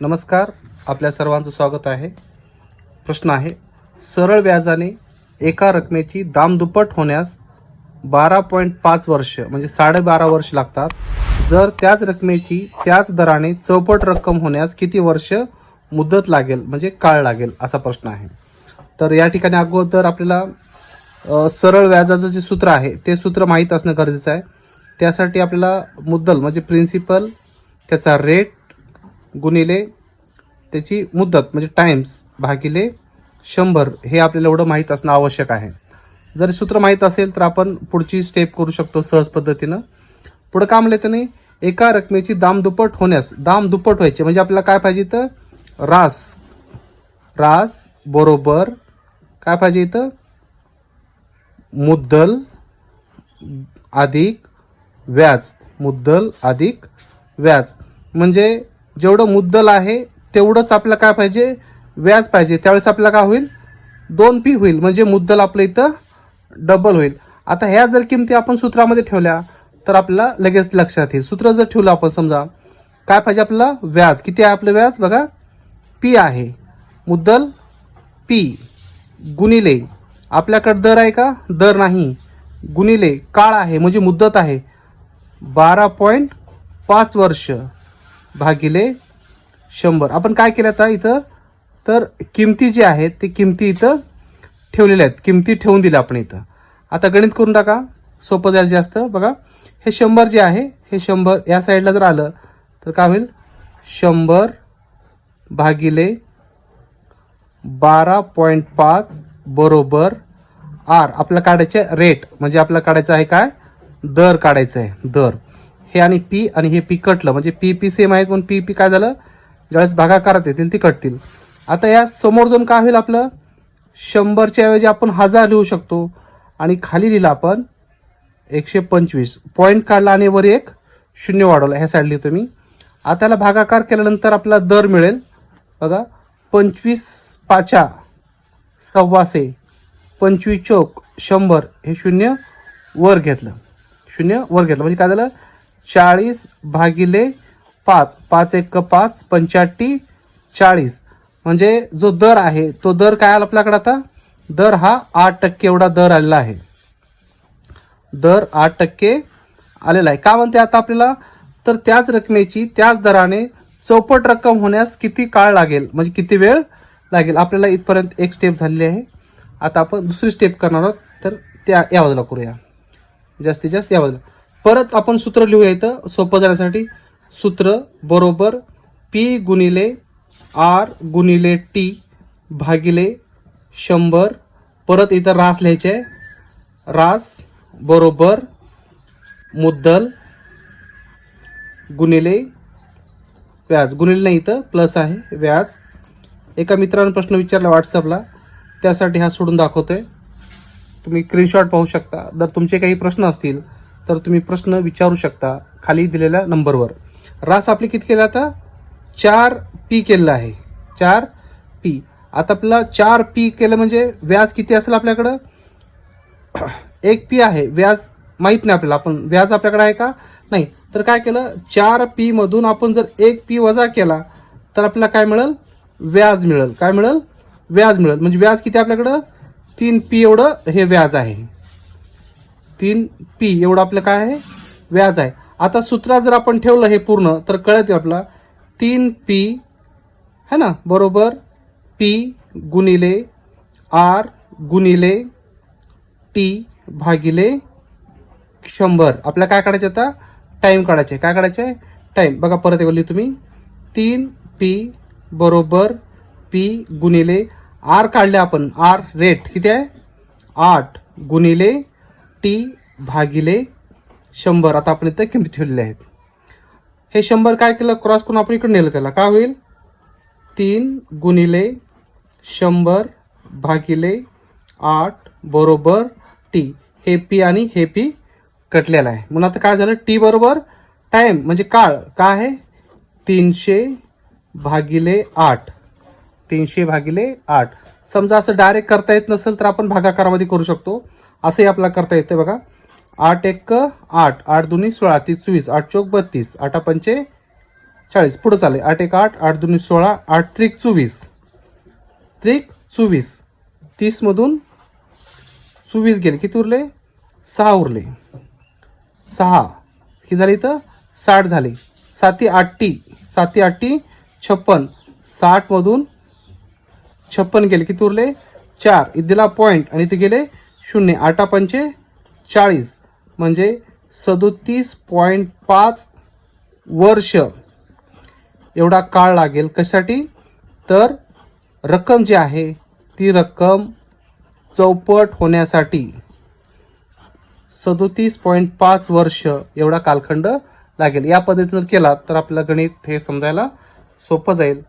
नमस्कार आपल्या सर्वांचं स्वागत आहे. प्रश्न आहे सरळ व्याजाने एका रकमेची दामदुप्पट होण्यास बारा पॉईंट पाच वर्ष म्हणजे साडेबारा वर्ष लागतात. जर त्याच रकमेची त्याच दराने चौपट रक्कम होण्यास किती वर्ष मुदत लागेल म्हणजे काळ लागेल असा प्रश्न आहे. तर या ठिकाणी अगोदर आपल्याला सरळ व्याजाचं जे सूत्र आहे ते सूत्र माहीत असणं गरजेचं आहे. त्यासाठी आपल्याला मुद्दल म्हणजे प्रिन्सिपल त्याचा रेट गुणिले त्याची मुदत म्हणजे टाइम्स भागिले शंभर हे आपल्याला एवढं माहीत असणं आवश्यक आहे. जर सूत्र माहीत असेल तर आपण पुढची स्टेप करू शकतो सहज पद्धतीनं. पुढं काय म्हणलं त्याने एका रकमेची दाम दुप्पट होण्यास दाम दुप्पट व्हायचे म्हणजे आपल्याला काय पाहिजे इथं? रास. रास बरोबर काय पाहिजे इथं? मुद्दल अधिक व्याज. मुद्दल अधिक व्याज. म्हणजे जेवढं मुद्दल आहे तेवढंच आपल्याला काय पाहिजे? व्याज पाहिजे. त्यावेळेस आपलं काय होईल? दोन पी होईल. म्हणजे मुद्दल आपलं इथं डबल होईल. आता ह्या जर किमती आपण सूत्रामध्ये ठेवल्या तर आपल्याला लगेच लक्षात येईल. सूत्र जर ठेवलं आपण समजा काय पाहिजे आपलं? व्याज. किती आहे आपलं व्याज? बघा पी आहे. मुद्दल पी गुणिले आपल्याकडे दर आहे का? दर नाही. गुणिले काळ आहे. म्हणजे मुद्दत आहे. बारा पॉईंट पाच वर्ष. भागिले शंभर. आपण काय केलं आता इथं? तर किमती जी आहेत ते किमती इथं ठेवलेल्या आहेत. किमती ठेवून दिल्या आपण इथं. आता गणित करून टाका. सोपं जायला जास्त. बघा. हे शंभर जे आहे हे शंभर या साईडला जर आलं तर काय होईल? शंभर भागिले बारा पॉईंट पाच बरोबर आर. आपल्याला काढायचे रेट म्हणजे आपल्याला काढायचं आहे काय? दर काढायचं आहे. दर. हे आणि पी आणि हे पी कटलं. म्हणजे पी पी सेम आहेत पण पी पी काय झालं? ज्यावेळेस भागाकारात येतील ती कटतील. आता या समोर जाऊन काय होईल आपलं? शंभरच्या ऐवजी आपण हजार लिहू शकतो. आणि खाली लिहिलं आपण एकशे पंचवीस. पॉईंट काढला आणि वर एक शून्य वाढवलं. ह्या साईड लिहितो मी. आता त्याला भागाकार केल्यानंतर आपला दर मिळेल. बघा पंचवीस पाचा सव्वाशे पंचवीस चौक शंभर हे शून्य वर घेतलं. शून्य वर घेतलं. म्हणजे काय झालं? चाळीस भागिले पाच. पाच एक पाच. पंच्याहत्ती चाळीस. म्हणजे जो दर आहे तो दर काय आला आपल्याकडे आता? दर हा आठ टक्के एवढा दर आलेला आहे. दर आठ टक्के आलेला आहे. का म्हणते आता आपल्याला? तर त्याच रकमेची त्याच दराने चौपट रक्कम होण्यास किती काळ लागेल? म्हणजे किती वेळ लागेल? आपल्याला इथपर्यंत एक स्टेप झालेली आहे. आता आपण दुसरी स्टेप करणार आहोत. तर त्या या बाजूला करूया. जास्तीत जास्त या बाजूला. परत आपण सूत्र लिहूया इथं. सोपं जाण्यासाठी. सूत्र बरोबर पी गुणिले आर गुणिले टी भागिले शंभर. परत इथं रास लिहायचे आहे. रास बरोबर मुद्दल गुणिले व्याज. गुणिले नाही इथं प्लस आहे व्याज. एका मित्रानं प्रश्न विचारला व्हॉट्सअपला त्यासाठी हा सोडून दाखवतोय. तुम्ही स्क्रीनशॉट पाहू शकता. जर तुमचे काही प्रश्न असतील तर तुम्ही प्रश्न विचारू शकता खाली दिलेल्या नंबरवर. रास आपली किती केला आता? चार पी केलेलं आहे. चार पी आता आपला चार पी केलं म्हणजे व्याज किती असेल आपल्याकडं? एक पी आहे. व्याज माहीत नाही आपल्याला. आपण व्याज आपल्याकडे आहे का? नाही. तर काय केलं? चार पी मधून आपण जर एक पी वजा केला तर आपल्याला काय मिळेल? व्याज मिळेल. काय मिळेल? व्याज मिळेल. म्हणजे व्याज किती आपल्याकडं? तीन पी एवढं हे व्याज आहे. तीन पी एवढं आपलं काय आहे? व्याज आहे. आता सूत्रात जर आपण ठेवलं हे पूर्ण तर कळत आपला. तीन पी है ना? बरोबर? पी गुणिले आर गुणिले टी भागिले शंभर. आपल्याला काय काढायचं आता? टाईम काढायचे. काय काढायचे? टाईम बघा परत एक तुम्ही. तीन पी बरोबर पी गुणिले आर काढले आपण. आर रेट किती आहे? आठ गुणिले टी भागिले शंभर. आता आपण इथं किमती ठेवलेल्या आहेत. हे शंभर काय केलं? क्रॉस करून आपण इकडे नेलं त्याला. काय होईल? तीन गुणिले शंभर भागिले आठ बरोबर टी. हे पी आणि हे पी कटलेलं आहे. म्हणून आता काय झालं? टी बरोबर टाईम म्हणजे काळ. काय आहे? तीनशे भागिले आठ. तीनशे भागिले आठ. समजा असं डायरेक्ट करता येत नसेल तर आपण भागाकारामध्ये करू शकतो. असंही आपल्याला करता येते बघा. आठ एक आठ. आठ दोन्ही सोळा तीस चोवीस आठ चौक बत्तीस. आठा पंचे चाळीस. पुढं चालेल आठ एक आठ. आठ दोन्ही सोळा आठ त्रिक चोवीस. त्रिक चोवीस. तीसमधून चोवीस गेले. किती उरले? सहा उरले. सहा. किती झाले इथं साठ झाले. साती आठटी. साती आठटी छप्पन. साठमधून छप्पन गेले. किती उरले? चार. इथे दिला पॉईंट आणि इथे गेले शून्य आठा पंचे चाळीस. म्हणजे सदोतीस पॉईंट पाच वर्ष. एवढा काळ लागेल कशासाठी? तर रक्कम जी आहे ती रक्कम चौपट होण्यासाठी. सदोतीस पॉईंट पाच वर्ष एवढा कालखंड लागेल. या पद्धतीनं केला तर आपलं गणित हे समजायला सोपं जाईल.